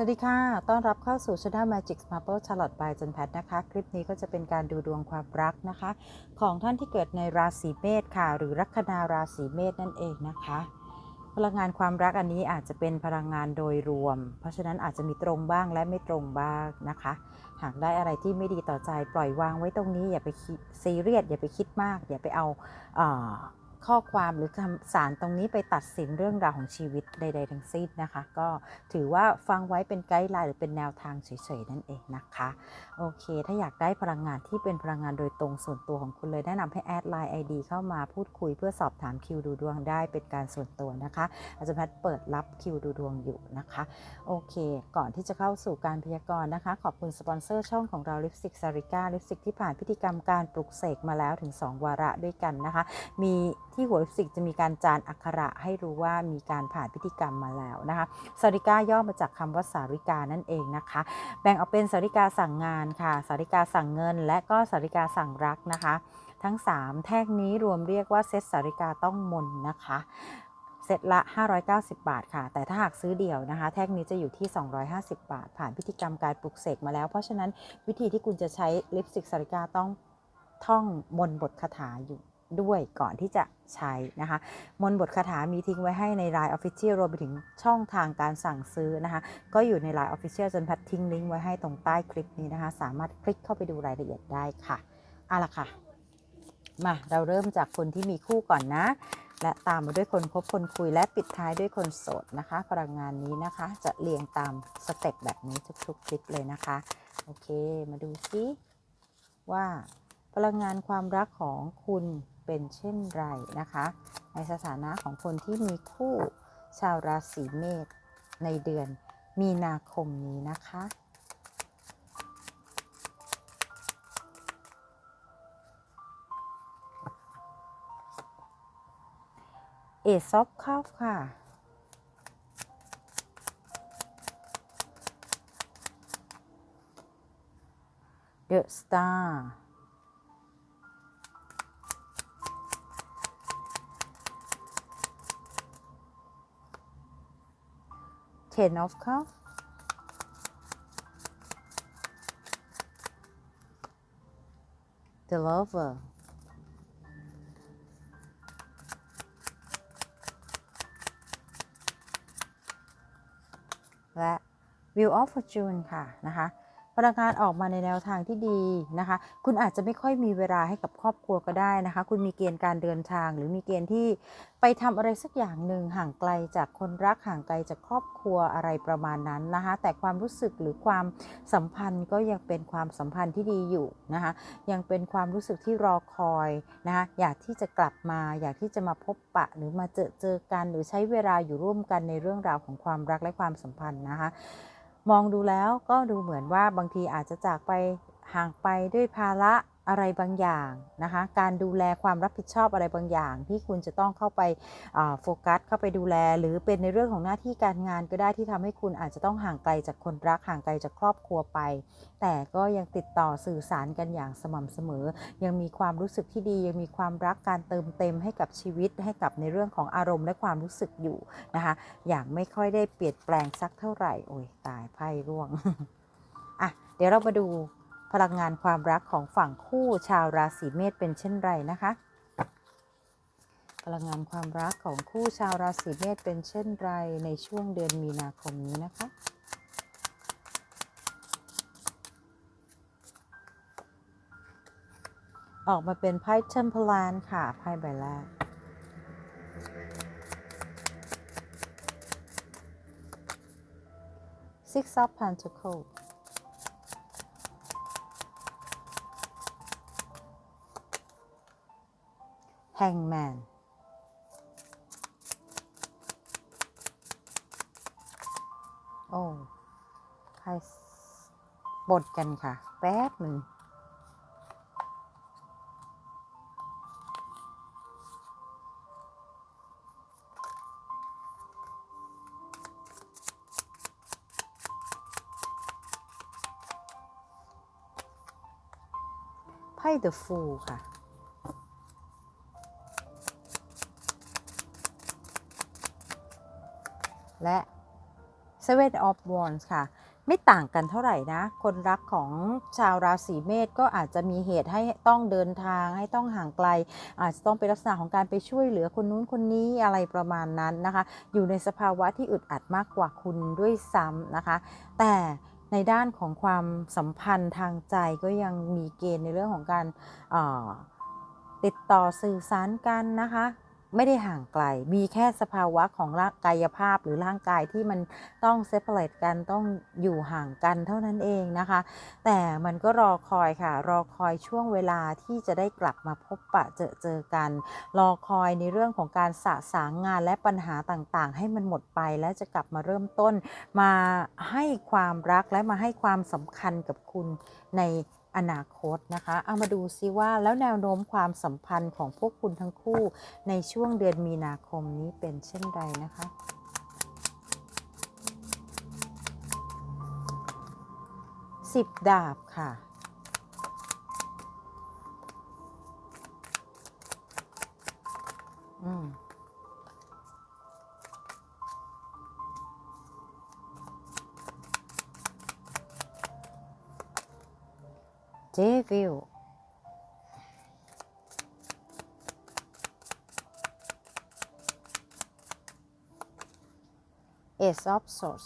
สวัสดีค่ะ ต้อนรับเข้าสู่ Channel Magic Marble Charlotte by จันแพทนะคะ คลิปนี้ก็จะเป็นการดูดวงความรักนะคะ ของท่านที่เกิดในราศีเมษค่ะ หรือลัคนาราศีเมษนั่นเองนะคะ พลังงานความรักอันนี้อาจจะเป็นพลังงานโดยรวม เพราะฉะนั้นอาจจะมีตรงบ้างและไม่ตรงบ้างนะคะ หากได้อะไรที่ไม่ดีต่อใจปล่อยวางไว้ตรงนี้อย่าไปซีเรียสอย่าไปคิดมาก อย่าไปเอาเอ่อ ข้อความหรือคำสารตรงนี้ไปตัดสินเรื่องราวของชีวิตใด ๆ ทั้งสิ้นนะคะ ก็ถือว่าฟังไว้เป็นไกด์ไลน์หรือเป็นแนวทางเฉยๆนั่นเองนะคะ โอเค ถ้าอยากได้พลังงานที่เป็นพลังงานโดยตรงส่วนตัวของคุณเลยแนะนำให้แอดไลน์ ID เข้ามาพูดคุยเพื่อสอบถามคิวดูดวงได้เป็นการส่วนตัวนะคะ อาจารย์แพทย์เปิดรับคิวดูดวงอยู่นะคะ โอเค ก่อนที่จะเข้าสู่การพยากรณ์นะคะ ขอบคุณสปอนเซอร์ช่องของเราลิปสติกซาริก้าลิปสติกที่ผ่านพิธีกรรมการปลุกเสกมาแล้วถึง 2 วาระด้วยกันนะคะ มีที่หัวลิปสติกจะมีการจานอักขระให้รู้ว่ามีการผ่านพิธีกรรมมาแล้วนะคะสาริกาย่อมาจากคำว่าสาริกานั่นเองนะคะ แบ่งออกเป็นสาริกาสั่งงานค่ะ สาริกาสั่งเงิน และก็สาริกาสั่งรักนะคะ ทั้ง 3 แท่งนี้รวมเรียกว่าเซตสาริกาต้องมนนะคะเซตละ 590 บาทค่ะ แต่ถ้าหากซื้อเดี่ยวนะคะ แท่งนี้จะอยู่ที่ 250 บาท ผ่านพิธีกรรมการปลุกเสกมาแล้ว เพราะฉะนั้นวิธีที่คุณจะใช้ลิปสติกสาริกาต้องท่องมนบทคาถาอยู่ ด้วยก่อนที่จะใช้นะคะ มนบทคาถามีทิ้งไว้ให้ใน Line Official รวมไปถึงช่องทางการสั่งซื้อนะคะ ก็อยู่ใน Line Official จนพัดทิ้งลิงก์ไว้ให้ตรงใต้คลิปนี้นะคะ สามารถคลิกเข้าไปดูรายละเอียดได้ค่ะเอาละค่ะ มาเราเริ่มจากคนที่มีคู่ก่อนนะ และตามมาด้วยคนคบคนคุยและปิดท้ายด้วยคนโสดนะคะ พลังงานนี้นะคะ จะเรียงตามสเต็ปแบบนี้ทุกๆคลิปเลยนะคะ โอเค มาดูซิว่าพลังงานความรักของคุณ เป็นเช่นไรนะคะ ในสถานะของคนที่มีคู่ชาวราศีเมษในเดือนมีนาคมนี้นะคะ เอซอฟคัฟค่ะเดอะสตาร์ Ten of Cups The Lover และ Wheel of Fortune ค่ะนะคะ พลังงานออกมาในแนวทางที่ดีนะคะ คุณอาจจะไม่ค่อยมีเวลาให้กับครอบครัวก็ได้นะคะ คุณมีเกณฑ์การเดินทาง หรือมีเกณฑ์ที่ไปทำอะไรสักอย่างหนึ่งห่างไกลจากคนรักห่างไกลจากครอบครัวอะไรประมาณนั้นนะคะ แต่ความรู้สึกหรือความสัมพันธ์ก็ยังเป็นความสัมพันธ์ที่ดีอยู่นะคะ ยังเป็นความรู้สึกที่รอคอยนะคะ อยากที่จะกลับมา อยากที่จะมาพบปะหรือมาเจอเจอกัน หรือใช้เวลาอยู่ร่วมกันในเรื่องราวของความรักและความสัมพันธ์นะคะ มองดูแล้วก็ดูเหมือนว่าบางทีอาจจะจากไปห่างไปด้วยภาระ อะไรบางอย่างนะคะการดูแลความรับผิดชอบอะไรบางอย่าง ที่คุณจะต้องเข้าไปโฟกัสเข้าไปดูแล หรือเป็นในเรื่องของหน้าที่การงานก็ได้ที่ทำให้คุณอาจจะต้องห่างไกลจากคนรักห่างไกลจากครอบครัวไป แต่ก็ยังติดต่อสื่อสารกันอย่างสม่ำเสมอ ยังมีความรู้สึกที่ดี ยังมีความรักการเติมเต็มให้กับชีวิต ให้กับในเรื่องของอารมณ์และความรู้สึกอยู่นะคะอย่างไม่ค่อยได้เปลี่ยนแปลงสักเท่าไหร่โอ้ยตายไพ่ร่วงอะเดี๋ยวเรามาดู พลังงานความรักของฝั่งคู่ชาวราศีเมษเป็นเช่นไรนะคะ พลังงานความรักของคู่ชาวราศีเมษเป็นเช่นไรในช่วงเดือนมีนาคมนี้นะคะออกมาเป็นไพ่เทมเพลานค่ะ ไพ่ใบแรก Six of Pentacles Hangman โอ้ไพ่บทกันค่ะ แป๊บหนึ่งไพ่ The Fool ค่ะ และ Seven of Wands ค่ะ ไม่ต่างกันเท่าไหร่นะ คนรักของชาวราศีเมษก็อาจจะมีเหตุให้ต้องเดินทางให้ต้องห่างไกล อาจจะต้องเป็นลักษณะของการไปช่วยเหลือคนนู้นคนนี้อะไรประมาณนั้นนะคะ อยู่ในสภาวะที่อึดอัดมากกว่าคุณด้วยซ้ำนะคะ แต่ในด้านของความสัมพันธ์ทางใจก็ยังมีเกณฑ์ในเรื่องของการติดต่อสื่อสารกันนะคะ ไม่ได้ห่างไกล มีแค่สภาวะของร่างกายภาพหรือร่างกายที่มันต้องเซ p a r a t e กันต้องอยู่ห่างกันเท่านั้นเองนะคะ แต่มันก็รอคอยค่ะ รอคอยช่วงเวลาที่จะได้กลับมาพบปะเจอเจอกัน รอคอยในเรื่องของการสะสางงานและปัญหาต่างๆ ให้มันหมดไปและจะกลับมาเริ่มต้น มาให้ความรักและมาให้ความสำคัญกับคุณใน อนาคตนะคะ เอามาดูซิว่าแล้วแนวโน้มความสัมพันธ์ของพวกคุณทั้งคู่ในช่วงเดือนมีนาคมนี้เป็นเช่นใดนะคะสิบดาบค่ะอืม จวิวเอสอฟโซส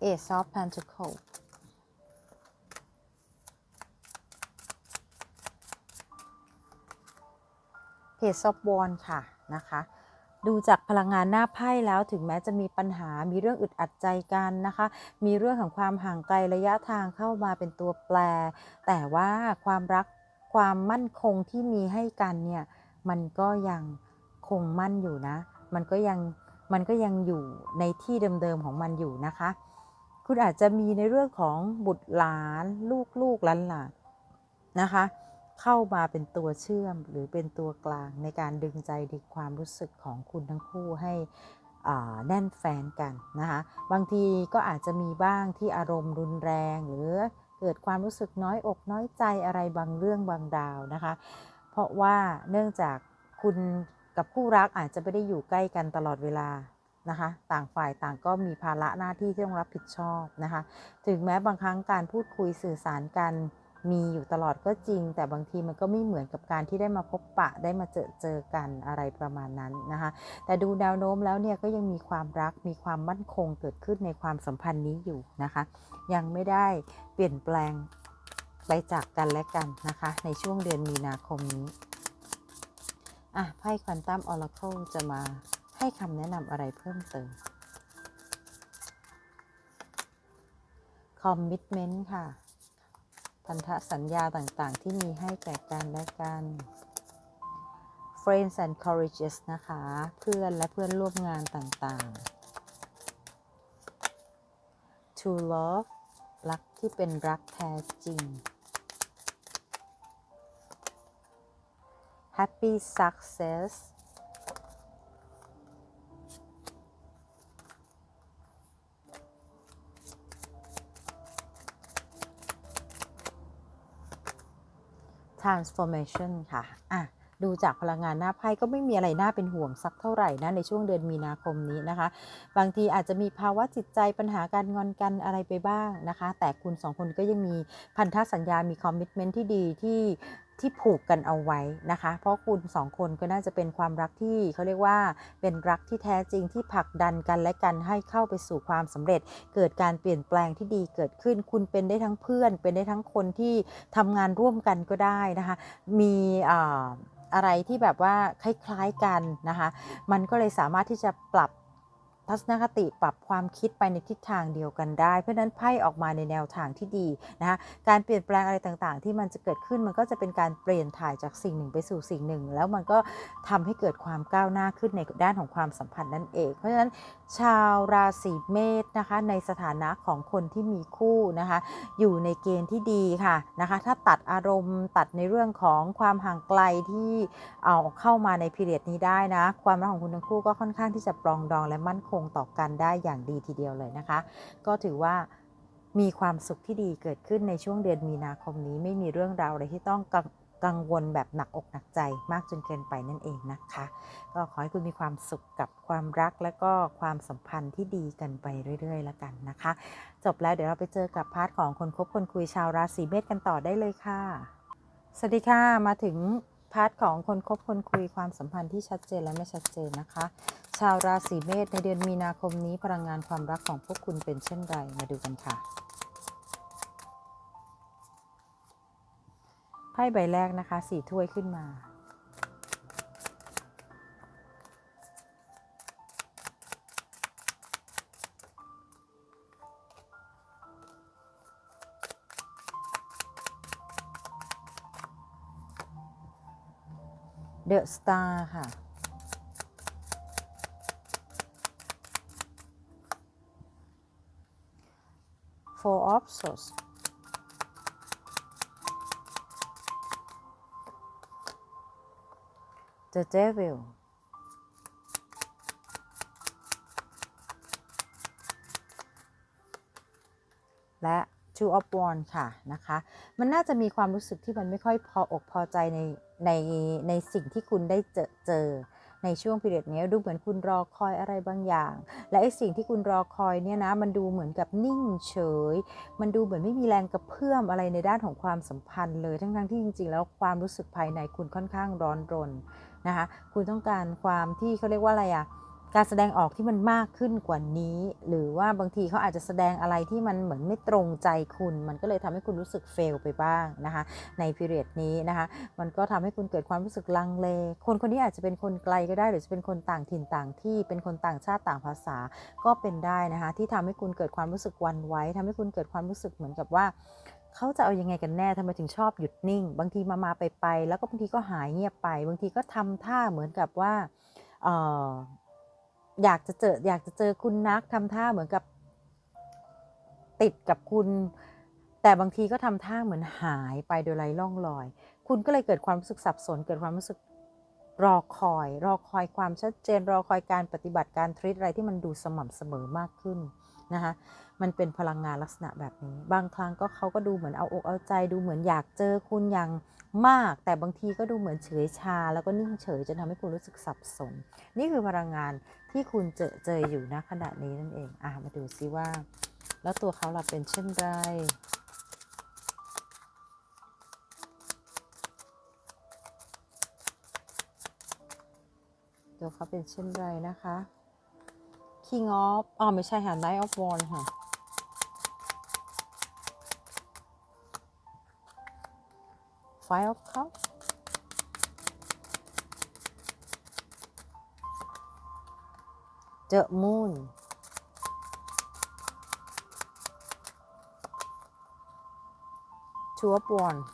เอสออฟแพนทูโค เพจซอบวอนค่ะนะคะ ดูจากพลังงานหน้าไพ่แล้วถึงแม้จะมีปัญหา มีเรื่องอึดอัดใจกันนะคะ มีเรื่องของความห่างไกลระยะทางเข้ามาเป็นตัวแปร แต่ว่าความรักความมั่นคงที่มีให้กันเนี่ย มันก็ยังคงมั่นอยู่นะ มันก็ยังมันก็ยังอยู่ในที่เดิมๆของมันอยู่นะคะ คุณอาจจะมีในเรื่องของบุตรหลาน ลูกลูกหลานหลานนะคะ เข้ามาเป็นตัวเชื่อมหรือเป็นตัวกลางในการดึงใจดึงความรู้สึกของคุณทั้งคู่ให้แน่นแฟนกันนะคะบางทีก็อาจจะมีบ้างที่อารมณ์รุนแรง หรือเกิดความรู้สึกน้อยอกน้อยใจอะไรบางเรื่องบางดาวนะคะ เพราะว่าเนื่องจากคุณกับคู่รักอาจจะไม่ได้อยู่ใกล้กันตลอดเวลานะคะต่างฝ่ายต่างก็มีภาระหน้าที่ที่ต้องรับผิดชอบนะคะ ถึงแม้บางครั้งการพูดคุยสื่อสารกัน มีอยู่ตลอดก็จริง แต่บางทีมันก็ไม่เหมือนกับการที่ได้มาพบปะได้มาเจอเจอกันอะไรประมาณนั้นนะคะแต่ดูแนวโน้มแล้วเนี่ยก็ยังมีความรักมีความมั่นคงเกิดขึ้นในความสัมพันธ์นี้อยู่นะคะ ยังไม่ได้เปลี่ยนแปลงไปจากกันและกันนะคะ ในช่วงเดือนมีนาคมนี้อะไพ่ควอนตัมออร์เคิลจะมาให้คำแนะนำอะไรเพิ่มเติมคอมมิ t เมนต์ค่ะ พันธสัญญาต่างๆ ที่มีให้แก่กันและกัน Friends and Colleges นะคะ เพื่อนและเพื่อนร่วมงานต่างๆ To Love รักที่เป็นรักแท้จริง Happy Success transformation ค่ะอะดูจากพลังงานหน้าไพ่ก็ไม่มีอะไรน่าเป็นห่วงสักเท่าไหร่นะในช่วงเดือนมีนาคมนี้นะคะ บางทีอาจจะมีภาวะจิตใจปัญหาการงอนกันอะไรไปบ้างนะคะ แต่คุณสองคนก็ยังมีพันธสัญญา มีคอมมิชเมนท์ที่ดีที่ ที่ผูกกันเอาไว้นะคะ เพราะคุณสองคนก็น่าจะเป็นความรักที่เขาเรียกว่าเป็นรักที่แท้จริงที่ผลักดันกันและกันให้เข้าไปสู่ความสำเร็จ เกิดการเปลี่ยนแปลงที่ดีเกิดขึ้น คุณเป็นได้ทั้งเพื่อน เป็นได้ทั้งคนที่ทำงานร่วมกันก็ได้นะคะ มีอ่าอะไรที่แบบว่าคล้ายๆกันนะคะ มันก็เลยสามารถที่จะปรับ ทัศนคติปรับความคิดไปในทิศทางเดียวกันได้ เพราะนั้นไพ่ออกมาในแนวทางที่ดีนะคะการเปลี่ยนแปลงอะไรต่างๆ ที่มันจะเกิดขึ้นมันก็จะเป็นการเปลี่ยนถ่ายจากสิ่งหนึ่งไปสู่สิ่งหนึ่ง แล้วมันก็ทำให้เกิดความก้าวหน้าขึ้นในด้านของความสัมพันธ์นั่นเอง เพราะฉะนั้น ชาวราศีเมษนะคะในสถานะของคนที่มีคู่นะคะอยู่ในเกณฑ์ที่ดีค่ะนะคะถ้าตัดอารมณ์ตัดในเรื่องของความห่างไกลที่เอาเข้ามาในพีเรียดนี้ได้นะ ความรักของคุณทั้งคู่ก็ค่อนข้างที่จะปรองดองและมั่นคงต่อกันได้อย่างดีทีเดียวเลยนะคะ ก็ถือว่ามีความสุขที่ดีเกิดขึ้นในช่วงเดือนมีนาคมนี้ไม่มีเรื่องราวอะไรที่ต้อง กังวลแบบหนักอกหนักใจมากจนเกินไปนั่นเองนะคะ ก็ขอให้คุณมีความสุขกับความรักและก็ความสัมพันธ์ที่ดีกันไปเรื่อยๆแล้วกันนะคะ จบแล้วเดี๋ยวเราไปเจอกับพาร์ทของคนคบคนคุยชาวราศีเมษกันต่อได้เลยค่ะ สวัสดีค่ะ มาถึงพาร์ทของคนคบคนคุยความสัมพันธ์ที่ชัดเจนและไม่ชัดเจนนะคะ ชาวราศีเมษในเดือนมีนาคมนี้พลังงานความรักของพวกคุณเป็นเช่นไรมาดูกันค่ะ พ่ใบแรกนะคะสี่ถ้วยขึ้นมา เดอะสตาร์ค่ะ for of Swords The Devil และ Two of Wands ค่ะนะคะ มันน่าจะมีความรู้สึกที่มันไม่ค่อยพออกพอใจในในในสิ่งที่คุณได้เจอเจอในช่วงพีเรียดนี้ดูเหมือนคุณรอคอยอะไรบางอย่าง และไอสิ่งที่คุณรอคอยเนี่ยนะมันดูเหมือนกับนิ่งเฉย มันดูเหมือนไม่มีแรงกระเพื่อมอะไรในด้านของความสัมพันธ์เลยทั้งๆที่จริง ๆ แล้วความรู้สึกภายในคุณค่อนข้างร้อนรน นะคะ คุณต้องการความที่เขาเรียกว่าอะไรอะการแสดงออกที่มันมากขึ้นกว่านี้ หรือว่าบางทีเขาอาจจะแสดงอะไรที่มันเหมือนไม่ตรงใจคุณ มันก็เลยทำให้คุณรู้สึกเฟลไปบ้างนะคะในพีเรียดนี้นะคะมันก็ทำให้คุณเกิดความรู้สึกลังเล คนคนนี้อาจจะเป็นคนไกลก็ได้ หรือจะเป็นคนต่างถิ่นต่างที่เป็นคนต่างชาติต่างภาษาก็เป็นได้นะคะที่ทำให้คุณเกิดความรู้สึกวันไว้ทำให้คุณเกิดความรู้สึกเหมือนกับว่า เขาจะเอายังไงกันแน่ทำไมถึงชอบหยุดนิ่ง บางทีมามาไปไปแล้วก็บางทีก็หายเงียบไป บางทีก็ทำท่าเหมือนกับว่าอออยากจะเจออยากจะเจอคุณนักทำท่าเหมือนกับติดกับคุณ แต่บางทีก็ทำท่าเหมือนหายไปโดยไร้ร่องรอย คุณก็เลยเกิดความรู้สึกสับสน เกิดความรู้สึกรอคอย รอคอยความชัดเจน รอคอยการปฏิบัติการทริตอะไรที่มันดูสม่ำเสมอมากขึ้นนะคะ มันเป็นพลังงานลักษณะแบบนี้ บางครั้งก็เขาก็ดูเหมือนเอาอกเอาใจ ดูเหมือนอยากเจอคุณอย่างมาก แต่บางทีก็ดูเหมือนเฉยชา แล้วก็นิ่งเฉยจนทำให้คุณรู้สึกสับสน นี่คือพลังงานที่คุณเจอเจออยู่ณขณะนี้นั่นเองอะมาดูซิว่า แล้วตัวเขาล่ะเป็นเช่นไรตัวเขาเป็นเช่นไรนะคะ King of อ๋อไม่ใช่ค่ะ Knight of Wands ค่ะ Five of Cups The Moon Two of Wands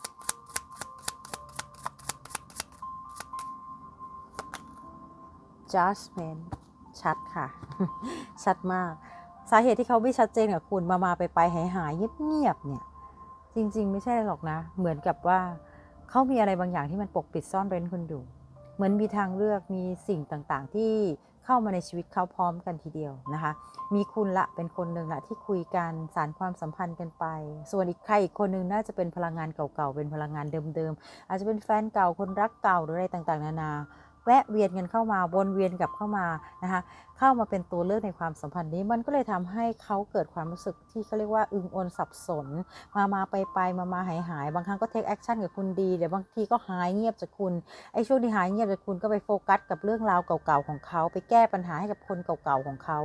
Judgment ชัดค่ะ ชัดมาก สาเหตุที่เขาไม่ชัดเจนกับคุณมามาไปไปหายหายเงียบๆเนี่ย จริง ๆ ไม่ใช่หรอกนะ เหมือนกับว่า เขามีอะไรบางอย่างที่มันปกปิดซ่อนเร้นคุณอยู่เหมือนมีทางเลือกมีสิ่งต่างๆ ที่เข้ามาในชีวิตเขาพร้อมกันทีเดียวนะคะ มีคุณละเป็นคนหนึ่งละที่คุยกันสารความสัมพันธ์กันไป ส่วนอีกใครอีกคนหนึ่งน่าจะเป็นพลังงานเก่าๆ เป็นพลังงานเดิมๆ อาจจะเป็นแฟนเก่าคนรักเก่าหรืออะไรต่างๆ นานา แวะเวียนกันเข้ามาวนเวียนกลับเข้ามานะคะเข้ามาเป็นตัวเลือกในความสัมพันธ์นี้ มันก็เลยทำให้เขาเกิดความรู้สึกที่เขาเรียกว่าอึงอนสับสน มามาไปไปมามาหายหายบางครั้งก็เทคแอคชั่นกับคุณดีเดี๋ยวบางทีก็หายเงียบจากคุณไอ้ช่วงที่หายเงียบจากคุณก็ไปโฟกัสกับเรื่องราวเก่าๆของเขา ไปแก้ปัญหาให้กับคนเก่าๆของเขา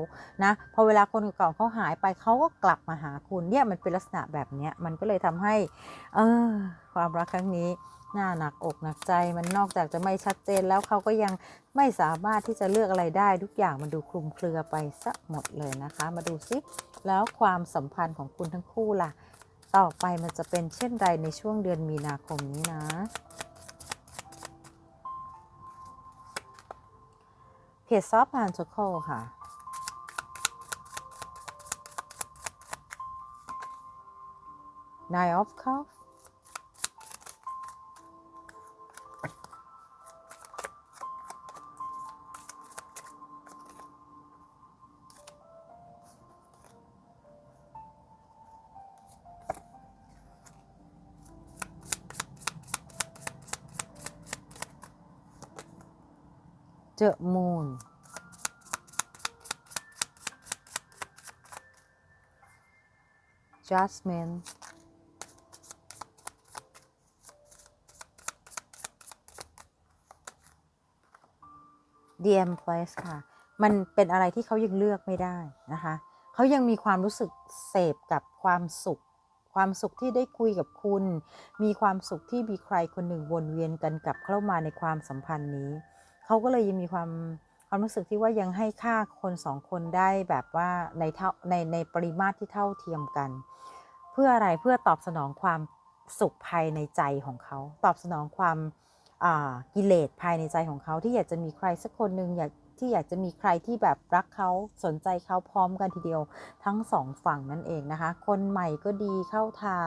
นะพอเวลาคนเก่าๆเขาหายไปเขาก็กลับมาหาคุณเนี่ยมันเป็นลักษณะแบบนี้มันก็เลยทำให้เออความรักครั้งนี้ น่าหนักอกหนักใจมันนอกจากจะไม่ชัดเจนแล้วเขาก็ยังไม่สามารถที่จะเลือกอะไรได้ ทุกอย่างมันดูคลุมเครือไปซะหมดเลยนะคะ มาดูซิแล้วความสัมพันธ์ของคุณทั้งคู่ล่ะ ต่อไปมันจะเป็นเช่นไรในช่วงเดือนมีนาคมนี้นะเพจซอฟพานโชโคค่ะ Nine of Cups The Jasmine The Empress ค่ะ มันเป็นอะไรที่เขายังเลือกไม่ได้นะคะเขายังมีความรู้สึกเสพกับความสุข ความสุขที่ได้คุยกับคุณ มีความสุขที่มีใครคนหนึ่งวนเวียนกันกลับเข้ามาในความสัมพันธ์นี้ เขาก็เลยยังมีความ ความรู้สึกที่ว่ายังให้ค่าคนสองคนได้แบบว่าในเท่าในในปริมาตรที่เท่าเทียมกัน เพื่ออะไรเพื่อตอบสนองความสุขภายในใจของเขา ตอบสนองความกิเลสภายในใจของเขาที่อยากจะมีใครสักคนหนึ่งอยากที่อยากจะมีใครที่แบบรักเขาสนใจเขาพร้อมกันทีเดียวทั้งสองฝั่งนั่นเองนะคะ คนใหม่ก็ดีเข้าทา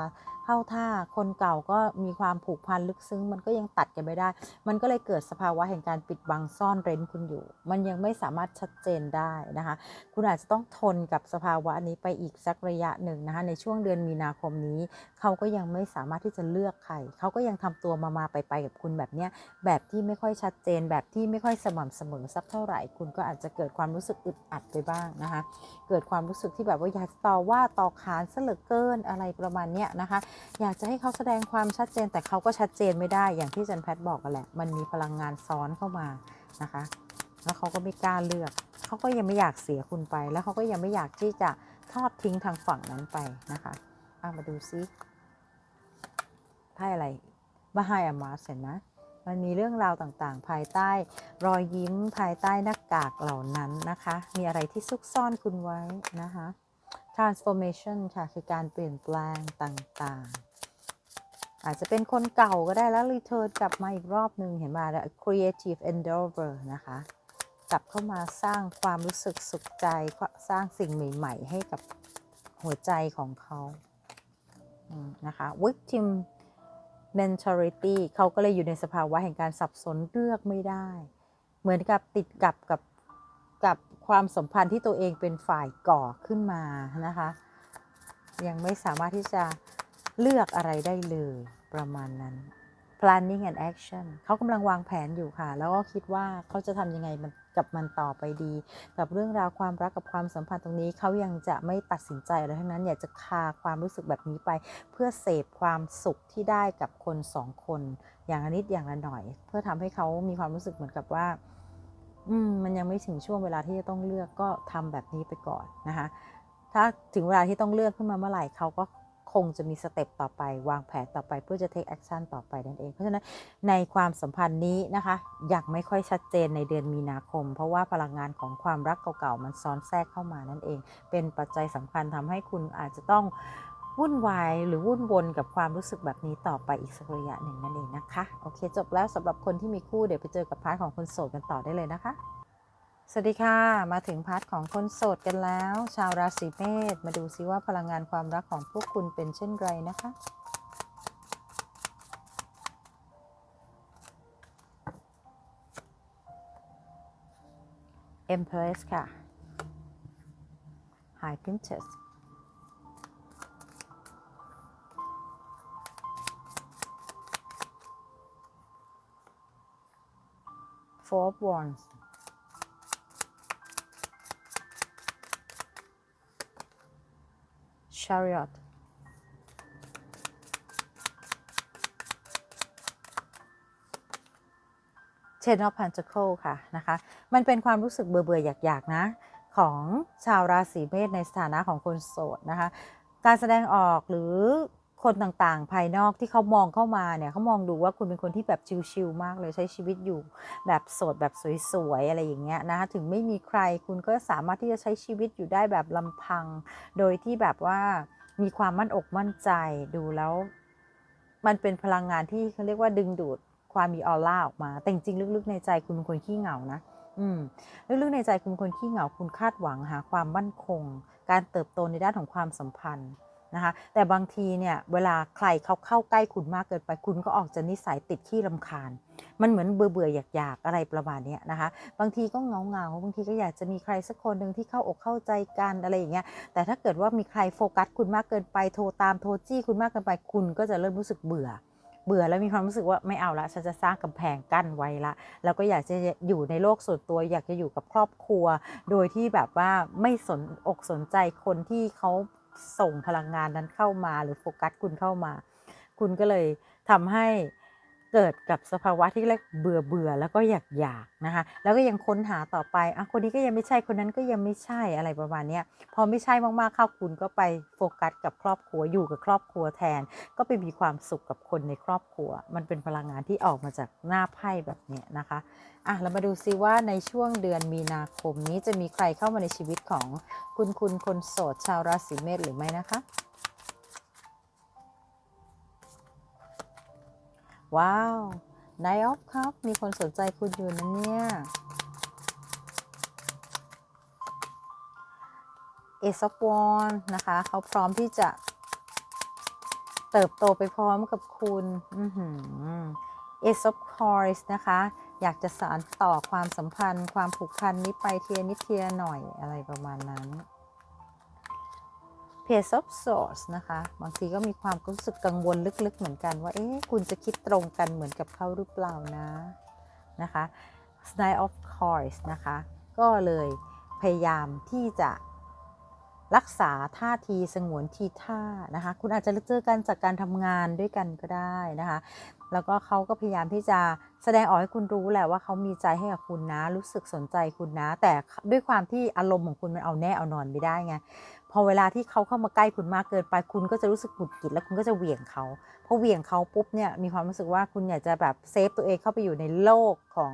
เข้าท่าคนเก่าก็มีความผูกพันลึกซึ้ง มันก็ยังตัดกันไม่ได้ มันก็เลยเกิดสภาวะแห่งการปิดบังซ่อนเร้นคุณอยู่ มันยังไม่สามารถชัดเจนได้นะคะ คุณอาจจะต้องทนกับสภาวะนี้ไปอีกสักระยะหนึ่งนะคะในช่วงเดือนมีนาคมนี้ เขาก็ยังไม่สามารถที่จะเลือกใครเขาก็ยังทำตัวมามาไปไปกับคุณแบบเนี้ยแบบที่ไม่ค่อยชัดเจน แบบที่ไม่ค่อยสม่ำเสมอสักเท่าไหร่ คุณก็อาจจะเกิดความรู้สึกอึดอัดไปบ้างนะคะ เกิดความรู้สึกที่แบบว่าอยากต่อว่าต่อขานซะเหลือเกินอะไรประมาณเนี้ยนะคะอยากจะให้เขาแสดงความชัดเจน แต่เขาก็ชัดเจนไม่ได้อย่างที่จันแพทบอกกันแหละ มันมีพลังงานซ้อนเข้ามานะคะ แล้วเขาก็ไม่กล้าเลือก เขาก็ยังไม่อยากเสียคุณไป แล้วเขาก็ยังไม่อยากที่จะทอดทิ้งทางฝั่งนั้นไปนะคะอามาดูซิไพ่อะไรมาไฮอามาเห็นไหมมันมีเรื่องราวต่างๆ ภายใต้รอยยิ้มภายใต้หน้ากากเหล่านั้นนะคะ มีอะไรที่ซุกซ่อนคุณไว้นะคะ transformation ค่ะ คือการเปลี่ยนแปลงต่างๆ อาจจะเป็นคนเก่าก็ได้แล้ว return กลับมาอีกรอบหนึ่งเห็นไหม creative endeavor นะคะ กลับเข้ามาสร้างความรู้สึกสุขใจ สร้างสิ่งใหม่ ๆ ให้กับหัวใจของเขานะคะ victim mentality เขาก็เลยอยู่ในสภาวะแห่งการสับสนเลือกไม่ได้ เหมือนกับติดกับกับกับ ความสัมพันธ์ที่ตัวเองเป็นฝ่ายก่อขึ้นมานะคะ ยังไม่สามารถที่จะเลือกอะไรได้เลยประมาณนั้น planning and action เขากำลังวางแผนอยู่ค่ะ แล้วก็คิดว่าเขาจะทำยังไงมันกับมันต่อไปดี กับเรื่องราวความรักกับความสัมพันธ์ตรงนี้เขายังจะไม่ตัดสินใจอะไรทั้งนั้นอยากจะคาความรู้สึกแบบนี้ไป เพื่อเสพความสุขที่ได้กับคนสองคน อย่างนิดอย่างละหน่อย เพื่อทำให้เขามีความรู้สึกเหมือนกับว่า มมันยังไม่ถึงช่วงเวลาที่จะต้องเลือกก็ทำแบบนี้ไปก่อนนะคะ ถ้าถึงเวลาที่ต้องเลือกขึ้นมาเมื่อไหร่เขาก็คงจะมีสเต็ปต่อไปวางแผนต่อไปเพื่อจะ take action ต่อไปนั่นเอง เพราะฉะนั้นในความสัมพันธ์นี้นะคะยังไม่ค่อยชัดเจนในเดือนมีนาคม เพราะว่าพลังงานของความรักเก่าๆ มันซ้อนแทรกเข้ามานั่นเอง เป็นปัจจัยสำคัญทำให้คุณอาจจะต้อง วุ่นวายหรือวุ่นวนกับความรู้สึกแบบนี้ต่อไปอีกสักระยะหนึ่งนั่นเองนะคะ โอเค จบแล้วสำหรับคนที่มีคู่เดี๋ยวไปเจอกับพาร์ทของคนโสดกันต่อได้เลยนะคะ สวัสดีค่ะ มาถึงพาร์ทของคนโสดกันแล้ว ชาวราศีเมษมาดูซิว่าพลังงานความรักของพวกคุณเป็นเช่นไรนะคะ Empress ค่ะ High Princess Four of Wands Chariot Ten of Pentacles ค่ะนะคะ มันเป็นความรู้สึกเบื่อเบื่ออยากๆนะ ของชาวราศีเมษในสถานะของคนโสดนะคะ การแสดงออกหรือ คนต่างๆ ภายนอกที่เขามองเข้ามาเนี่ยเขามองดูว่าคุณเป็นคนที่แบบชิลๆมากเลยใช้ชีวิตอยู่แบบโสดแบบสวยๆอะไรอย่างเงี้ยนะคะถึงไม่มีใครคุณก็สามารถที่จะใช้ชีวิตอยู่ได้แบบลำพัง โดยที่แบบว่ามีความมั่นอกมั่นใจดูแล้ว มันเป็นพลังงานที่เขาเรียกว่าดึงดูดความมีออร่าออกมา แต่จริงๆลึกๆในใจคุณเป็นคนขี้เหงานะอืมลึกๆในใจคุณเป็นคนขี้เหงาคุณคาดหวังหาความมั่นคง การเติบโตในด้านของความสัมพันธ์ นะคะแต่บางทีเนี่ยเวลาใครเขาเข้าใกล้คุณมากเกินไปคุณก็ออกจะนิสัยติดขี้รำคาญ มันเหมือนเบื่อเบื่ออยากอยากอะไรประมาณนี้นะคะ บางทีก็เงาเงาบางทีก็อยากจะมีใครสักคนหนึ่งที่เข้าอกเข้าใจกันอะไรอย่างเงี้ยแต่ถ้าเกิดว่ามีใครโฟกัสคุณมากเกินไปโทรตามโทรจี้คุณมากเกินไปคุณก็จะเริ่มรู้สึกเบื่อเบื่อแล้วมีความรู้สึกว่าไม่เอาละฉันจะสร้างกำแพงกั้นไว้ละแล้วก็อยากจะอยู่ในโลกส่วนตัว อยากจะอยู่กับครอบครัว โดยที่แบบว่าไม่สนอกสนใจคนที่เขา ส่งพลังงานนั้นเข้ามา หรือโฟกัสคุณเข้ามา คุณก็เลยทำให้ เกิดกับสภาวะที่เรียกเบื่อเบื่อแล้วก็อยากอยากนะคะ แล้วก็ยังค้นหาต่อไปอะคนนี้ก็ยังไม่ใช่คนนั้นก็ยังไม่ใช่อะไรประมาณนี้พอไม่ใช่มากๆเข้าคุณก็ไปโฟกัสกับครอบครัวอยู่กับครอบครัวแทน ก็ไปมีความสุขกับคนในครอบครัว มันเป็นพลังงานที่ออกมาจากหน้าไพ่แบบเนี้ยนะคะอะเรามาดูซิว่าในช่วงเดือนมีนาคมนี้จะมีใครเข้ามาในชีวิตของคุณคุณคนโสดชาวราศีเมษหรือไม่นะคะ ว้าว Nine of Cups มีคนสนใจคุณอยู่นะเนี่ย Ace of Wands นะคะ เขาพร้อมที่จะ เติบโตไปพร้อมกับคุณเอื้อหือ Ace of Coins นะคะ อยากจะสานต่อความสัมพันธ์ ความผูกพันนี้ไปเทียนิดเทียหน่อยอะไรประมาณนั้น Page of Swords นะคะ บางทีก็มีความรู้สึกกังวลลึกๆเหมือนกันว่าเอ๊ะคุณจะคิดตรงกันเหมือนกับเขาหรือเปล่านะนะคะ Nine of Coins นะคะ ก็เลยพยายามที่จะรักษาท่าทีสงวนทีท่านะคะ คุณอาจจะเจอกันจากการทำงานด้วยกันก็ได้นะคะ แล้วก็เขาก็พยายามที่จะแสดงออกให้คุณรู้แหละว่าเขามีใจให้กับคุณนะ รู้สึกสนใจคุณนะ แต่ด้วยความที่อารมณ์ของคุณมันเอาแน่เอานอนไม่ได้ไง พอเวลาที่เขาเข้ามาใกล้คุณมากเกินไป คุณก็จะรู้สึกหงุดหงิดแล้วคุณก็จะเหวี่ยงเขาพอเหวี่ยงเขาปุ๊บเนี่ยมีความรู้สึกว่าคุณอยากจะแบบเซฟตัวเองเข้าไปอยู่ในโลกของ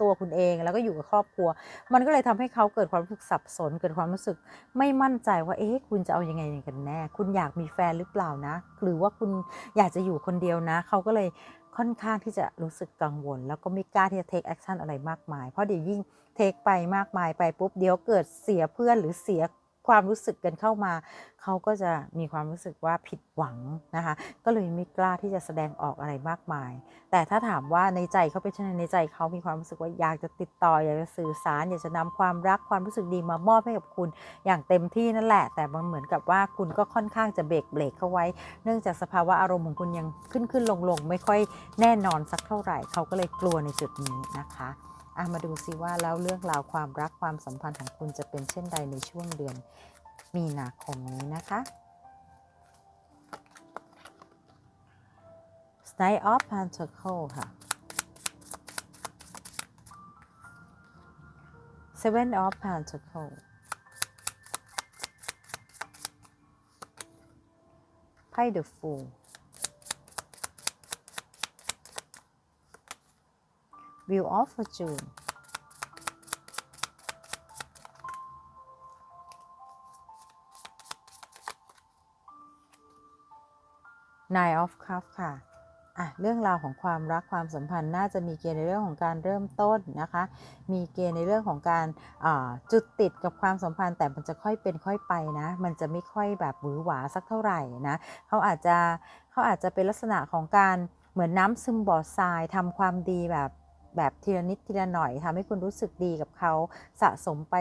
ตัวคุณเองแล้วก็อยู่กับครอบครัว มันก็เลยทำให้เขาเกิดความรู้สึกสับสน เกิดความรู้สึกไม่มั่นใจว่าเอ๊ะคุณจะเอายังไงกันแน่ คุณอยากมีแฟนหรือเปล่านะ หรือว่าคุณอยากจะอยู่คนเดียวนะ เขาก็เลยค่อนข้างที่จะรู้สึกกังวล แล้วก็ไม่กล้าที่จะ take action อะไรมากมาย เพราะเดี๋ยวยิ่ง take ไปมากมายไปปุ๊บเดี๋ยวเกิดเสียเพื่อนหรือเสีย ความรู้สึกกันเข้ามา เขาก็จะมีความรู้สึกว่าผิดหวังนะคะ ก็เลยไม่กล้าที่จะแสดงออกอะไรมากมาย แต่ถ้าถามว่าในใจเขาเป็นเช่นไรในใจเขามีความรู้สึกว่าอยากจะติดต่ออยากจะสื่อสาร อยากจะนำความรักความรู้สึกดีมามอบให้กับคุณอย่างเต็มที่นั่นแหละ แต่มันเหมือนกับว่าคุณก็ค่อนข้างจะเบรกเบรกเขาไว้ เนื่องจากสภาวะอารมณ์ของคุณยังขึ้นขึ้นลงลงไม่ค่อยแน่นอนสักเท่าไหร่ เขาก็เลยกลัวในจุดนี้นะคะ อะมาดูซิว่าแล้วเรื่องราวความรักความสัมพันธ์ของคุณจะเป็นเช่นใดในช่วงเดือนมีนาคมนี้นะคะ Knight of Pentacles ค่ะ Seven of Pentacles ไพ่ The Fool Wheel of Fortune Nine of Cups ค่ะอะ เรื่องราวของความรักความสัมพันธ์น่าจะมีเกณฑ์ในเรื่องของการเริ่มต้นนะคะ มีเกณฑ์ในเรื่องของการจุดติดกับความสัมพันธ์ แต่มันจะค่อยเป็นค่อยไปนะ มันจะไม่ค่อยแบบหวือหวาสักเท่าไหร่นะ เขาอาจจะเขาอาจจะเป็นลักษณะของการเหมือนน้ำซึมบ่อทรายทำความดีแบบ แบบทีละนิดทีละหน่อยทำให้คุณรู้สึกดีกับเขาสะสมไป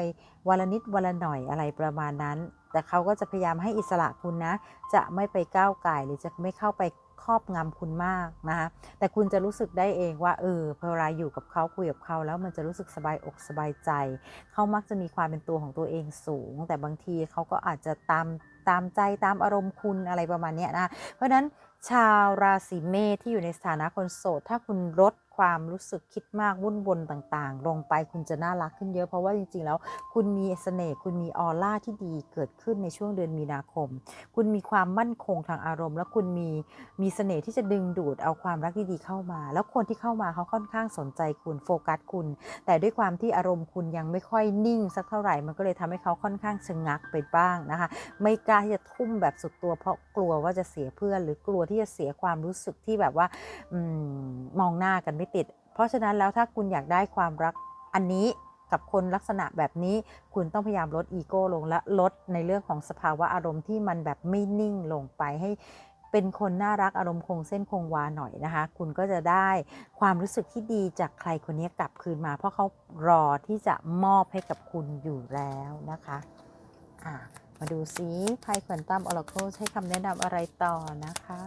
วันละนิดวันละหน่อยอะไรประมาณนั้น แต่เขาก็จะพยายามให้อิสระคุณนะ จะไม่ไปก้าวไก่หรือจะไม่เข้าไปครอบงำคุณมากนะคะแต่คุณจะรู้สึกได้เองว่าเออพอเวลาอยู่กับเขาคุยกับเขาแล้วมันจะรู้สึกสบายอกสบายใจ เขามักจะมีความเป็นตัวของตัวเองสูง แต่บางทีเขาก็อาจจะตามตามใจตามอารมณ์คุณอะไรประมาณนี้นะเพราะฉะนั้นชาวราศีเมษที่อยู่ในสถานะคนโสด ถ้าคุณลด ความรู้สึกคิดมากวุ่นวนต่างๆ ลงไปคุณจะน่ารักขึ้นเยอะเพราะว่าจริงๆ แล้ว คุณมีเสน่ห์คุณมีออร่าที่ดีเกิดขึ้นในช่วงเดือนมีนาคม คุณมีความมั่นคงทางอารมณ์ และคุณมีมีเสน่ห์ที่จะดึงดูดเอาความรักดีๆเข้ามา แล้วคนที่เข้ามาเขาค่อนข้างสนใจคุณโฟกัสคุณ แต่ด้วยความที่อารมณ์คุณยังไม่ค่อยนิ่งสักเท่าไหร่มันก็เลยทำให้เขาค่อนข้างชะงักไปบ้างนะคะ ไม่กล้าที่จะทุ่มแบบสุดตัว เพราะกลัวว่าจะเสียเพื่อน หรือกลัวที่จะเสียความรู้สึกที่แบบว่าอมมองหน้ากันไม่ติด เพราะฉะนั้นแล้วถ้าคุณอยากได้ความรักอันนี้กับคนลักษณะแบบนี้ คุณต้องพยายามลดอีโก้ลงและลดในเรื่องของสภาวะอารมณ์ที่มันแบบไม่นิ่งลงไปให้เป็นคนน่ารักอารมณ์คงเส้นคงวาหน่อยนะคะ คุณก็จะได้ความรู้สึกที่ดีจากใครคนนี้กลับคืนมา เพราะเขารอที่จะมอบให้กับคุณอยู่แล้วนะคะมาดูซิไพ่ควนตัมออร์โคใช้คำแนะนำอะไรต่อนะคะ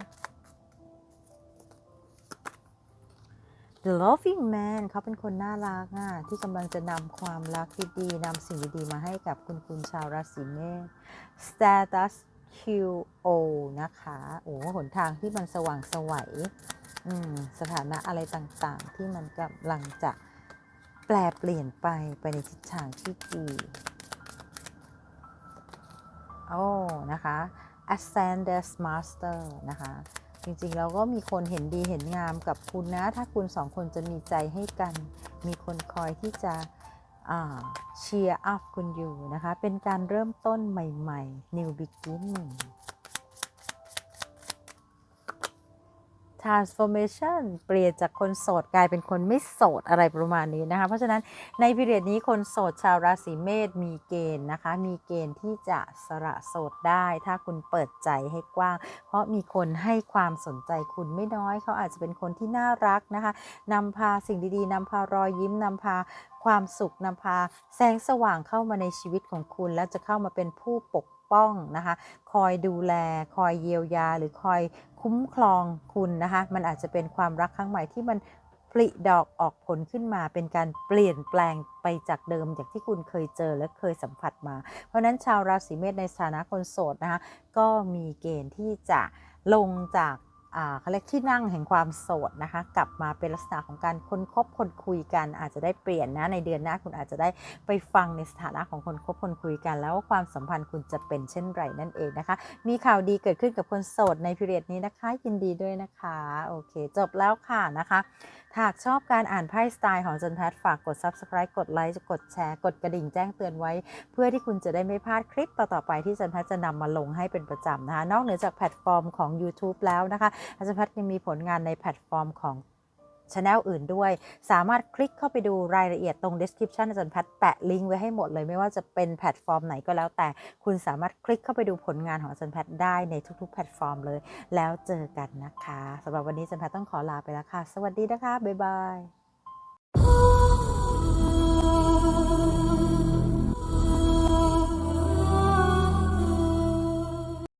The Loving Man เขาเป็นคนน่ารักอะที่กำลังจะนำความรักที่ดีนำสิ่งดีๆมาให้กับคุณคุณชาวราศีเมษ Status QO นะคะ โอ้หนทางที่มันสว่างสวัยอืมสถานะอะไรต่างๆ ที่มันกำลังจะแปลเปลี่ยนไปไปในทิศทางที่ดีโอ้นะคะ Ascenders Master นะคะ จริงๆเราก็มีคนเห็นดีเห็นงามกับคุณนะ ถ้าคุณสองคนจะมีใจให้กัน มีคนคอยที่จะเชียร์อัพคุณอยู่นะคะ เป็นการเริ่มต้นใหม่ ๆ New Beginning transformation เปลี่ยนจากคนโสดกลายเป็นคนไม่โสดอะไรประมาณนี้นะคะ เพราะฉะนั้นในพิเรียดนี้คนโสดชาวราศีเมษมีเกณฑ์นะคะ มีเกณฑ์ที่จะสละโสดได้ ถ้าคุณเปิดใจให้กว้าง เพราะมีคนให้ความสนใจคุณไม่น้อย เขาอาจจะเป็นคนที่น่ารักนะคะนำพาสิ่งดีๆนำพารอยยิ้มนำพาความสุขนำพาแสงสว่างเข้ามาในชีวิตของคุณ และจะเข้ามาเป็นผู้ปก ป้องนะคะ คอยดูแล คอยเยียวยา หรือคอยคุ้มครองคุณนะคะ มันอาจจะเป็นความรักครั้งใหม่ที่มันผลิดอกออกผลขึ้นมาเป็นการเปลี่ยนแปลงไปจากเดิมจากที่คุณเคยเจอและเคยสัมผัสมา เพราะฉะนั้นชาวราศีเมษในฐานะคนโสดนะคะก็มีเกณฑ์ที่จะลงจาก เขาเรียกที่นั่งแห่งความโสดนะคะ กลับมาเป็นลักษณะของการคนคบคนคุยกัน อาจจะได้เปลี่ยนนะในเดือนหน้าคุณอาจจะได้ไปฟังในสถานะของคนคบคนคุยกัน แล้วความสัมพันธ์คุณจะเป็นเช่นไรนั่นเองนะคะ มีข่าวดีเกิดขึ้นกับคนโสดในพิเรียดนี้นะคะ ยินดีด้วยนะคะโอเค จบแล้วค่ะนะคะหากชอบการอ่านไพ่สไตล์ของจันแพทฝากกด subscribe กดไลค์กดแชร์กดกระดิ่งแจ้งเตือนไว้ เพื่อที่คุณจะได้ไม่พลาดคลิปต่อๆไปที่จันแพทจะนำมาลงให้เป็นประจำนะคะนอกเหนือจากแพลตฟอร์มของ YouTube แล้วนะคะอาจารย์พทยังมีผลงานในแพลตฟอร์มของช anel อื่นด้วย สามารถคลิกเข้าไปดูรายละเอียดตรง description อาจารย์แพทแปะลิงก์ไว้ให้หมดเลยไม่ว่าจะเป็นแพลตฟอร์มไหนก็แล้วแต่คุณสามารถคลิกเข้าไปดูผลงานของอาจารย์แพทได้ในทุกๆ แพลตฟอร์มเลย แล้วเจอกันนะคะสำหรับวันนี้อาจารย์แพทต้องขอลาไปแล้วค่ะ สวัสดีนะคะ บ๊ายบาย